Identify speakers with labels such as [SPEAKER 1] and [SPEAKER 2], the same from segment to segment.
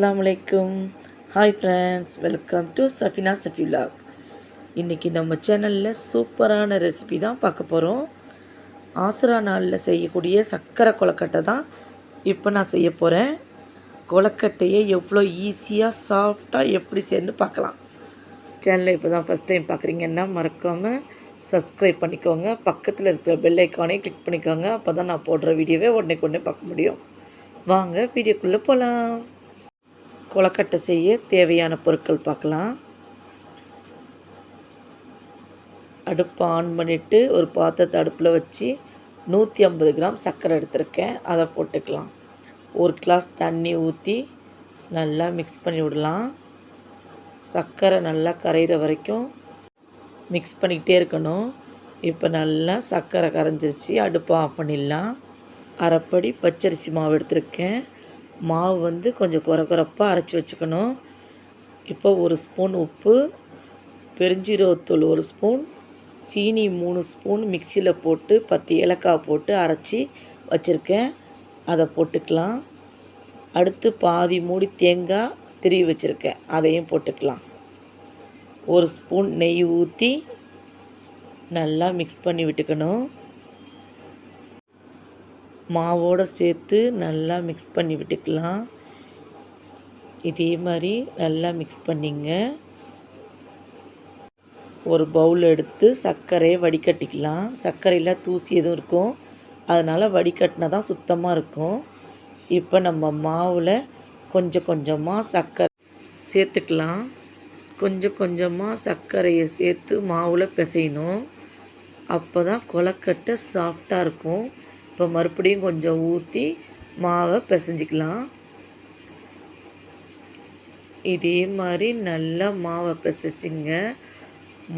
[SPEAKER 1] அஸ்ஸலாமு அலைக்கும். Hi friends welcome to Safina சஃபிலாக் இன்றைக்கி நம்ம சேனலில் சூப்பரான ரெசிபி தான் பார்க்க போகிறோம் ஆசரா நாளில் செய்யக்கூடிய சர்க்கரை கொலக்கட்டை தான் இப்போ நான் செய்ய போகிறேன் கொலக்கட்டையை எவ்வளோ ஈஸியாக சாஃப்டாக எப்படி செய்யணும்னு பார்க்கலாம். சேனலை இப்போ தான் ஃபஸ்ட் டைம் பார்க்குறீங்கன்னா மறக்காமல் சப்ஸ்கிரைப் பண்ணிக்கோங்க. பக்கத்தில் இருக்கிற பெல் ஐக்கானே கிளிக் பண்ணிக்கோங்க. அப்போ தான் நான் போடுற வீடியோவே உடனே உடனே பார்க்க முடியும். வாங்க வீடியோக்குள்ளே போகலாம் கொலக்கட்டை செய்ய தேவையான பொருட்கள் பார்க்கலாம். அடுப்பை ஆன் பண்ணிவிட்டு ஒரு பாத்திரத்தை அடுப்பில் வச்சு நூற்றி ஐம்பது கிராம் சர்க்கரை எடுத்திருக்கேன். அதை போட்டுக்கலாம். ஒரு கிளாஸ் தண்ணி ஊற்றி நல்லா மிக்ஸ் பண்ணி விடலாம். சர்க்கரை நல்லா கரையிற வரைக்கும் மிக்ஸ் பண்ணிக்கிட்டே இருக்கணும். இப்போ நல்லா சர்க்கரை கரைஞ்சிருச்சு. அடுப்பை ஆஃப் பண்ணிடலாம். அரைப்படி பச்சரிசி மாவு எடுத்திருக்கேன். மாவு வந்து கொஞ்சம் குறை குறைப்பாக அரைச்சி வச்சுக்கணும். இப்போ ஒரு ஸ்பூன் உப்பு பெருஞ்சீரகத்தூள் ஒரு ஸ்பூன் சீனி மூணு ஸ்பூன் மிக்சியில் போட்டு பத்து ஏலக்காய் போட்டு அரைச்சி வச்சுருக்கேன். அதை போட்டுக்கலாம். அடுத்து பாதி மூடி தேங்காய் திருவி வச்சுருக்கேன். அதையும் போட்டுக்கலாம். ஒரு ஸ்பூன் நெய் ஊற்றி நல்லா மிக்ஸ் பண்ணி விட்டுக்கணும். மாவோடு சேர்த்து நல்லா மிக்ஸ் பண்ணி விட்டுக்கலாம். இதே மாதிரி நல்லா மிக்ஸ் பண்ணிங்க. ஒரு பவுல் எடுத்து சர்க்கரையை வடிகட்டிக்கலாம். சர்க்கரையில் தூசி எதுவும் இருக்கும். அதனால் வடிகட்டினா தான் சுத்தமாக இருக்கும். இப்போ நம்ம மாவில் கொஞ்சம் கொஞ்சமாக சர்க்கரை சேர்த்துக்கலாம். கொஞ்சம் கொஞ்சமாக சர்க்கரையை சேர்த்து மாவில் பிசையணும். அப்போ தான் கொலக்கட்டை சாஃப்டாக இருக்கும். இப்போ மறுபடியும் கொஞ்சம் ஊற்றி மாவை பிசைஞ்சிக்கலாம். இதே மாதிரி நல்லா மாவை பிசைச்சிங்க.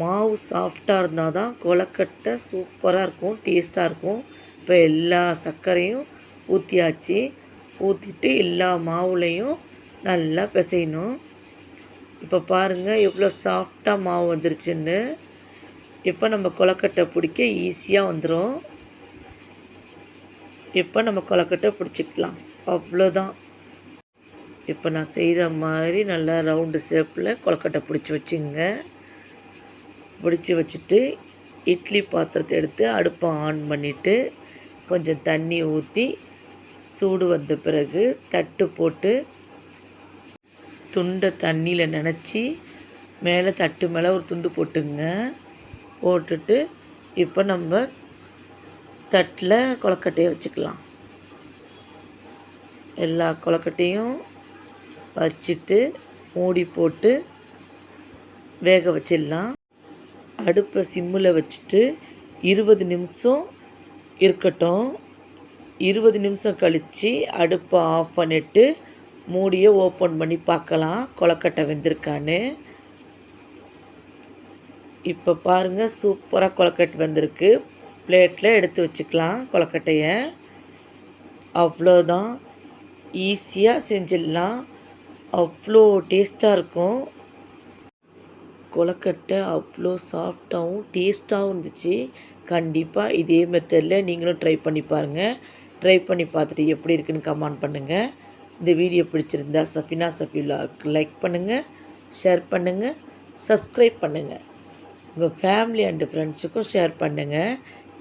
[SPEAKER 1] மாவு சாஃப்டாக இருந்தால் தான் கொலக்கட்டை சூப்பராக இருக்கும் டேஸ்ட்டாக இருக்கும். இப்போ எல்லா சர்க்கரையும் ஊற்றியாச்சு ஊற்றிட்டு எல்லா மாவுலேயும் நல்லா பிசையணும். இப்போ பாருங்கள் எவ்வளோ சாஃப்டாக மாவு வந்துருச்சுன்னு. இப்போ நம்ம கொலக்கட்டை பிடிக்க ஈஸியாக வந்துடும் இப்போ நம்ம கொலக்கட்டை பிடிச்சிக்கலாம்? அவ்வளோதான் இப்போ நான் செய்த மாதிரி நல்லா ரவுண்டு ஷேப்பில் கொலக்கட்டை பிடிச்சி வச்சுங்க. பிடிச்சி வச்சுட்டு இட்லி பாத்திரத்தை எடுத்து அடுப்பை ஆன் பண்ணிவிட்டு கொஞ்சம் தண்ணி ஊற்றி சூடு வந்த பிறகு தட்டு போட்டு துண்டை தண்ணியில் நினச்சி மேலே தட்டு மேலே ஒரு துண்டு போட்டுங்க. போட்டுட்டு இப்போ நம்ம தட்டில் கொலக்கட்டையை வச்சுக்கலாம். எல்லா கொலக்கட்டையும் வச்சுட்டு மூடி போட்டு வேக வச்சிடலாம். அடுப்பை சிம்மில் வச்சுட்டு இருபது நிமிஷம் இருக்கட்டும். இருபது நிமிஷம் கழித்து அடுப்பை ஆஃப் பண்ணிவிட்டு மூடியை ஓப்பன் பண்ணி பார்க்கலாம் கொலக்கட்டை வெந்திருக்கான்னு. இப்போ பாருங்கள் சூப்பராக கொலக்கட்டை வந்திருக்கு. பிளேட்டில் எடுத்து வச்சுக்கலாம் கொலக்கட்டையை அவ்வளோதான் ஈஸியாக செஞ்சிடலாம். அவ்வளோ டேஸ்ட்டாக இருக்கும். கொலக்கட்டை அவ்வளோ சாஃப்டாகவும் டேஸ்ட்டாகவும் இருந்துச்சு. கண்டிப்பாக இதே மெத்தடில் நீங்களும் ட்ரை பண்ணி பாருங்கள் ட்ரை பண்ணி பார்த்துட்டு எப்படி இருக்குன்னு கமெண்ட் பண்ணுங்கள் இந்த வீடியோ பிடிச்சிருந்தா சஃபினா சஃபிலாவுக்கு லைக் பண்ணுங்கள் ஷேர் பண்ணுங்கள் சப்ஸ்கிரைப் பண்ணுங்கள் உங்கள் ஃபேமிலி அண்டு ஃப்ரெண்ட்ஸுக்கும் ஷேர் பண்ணுங்கள்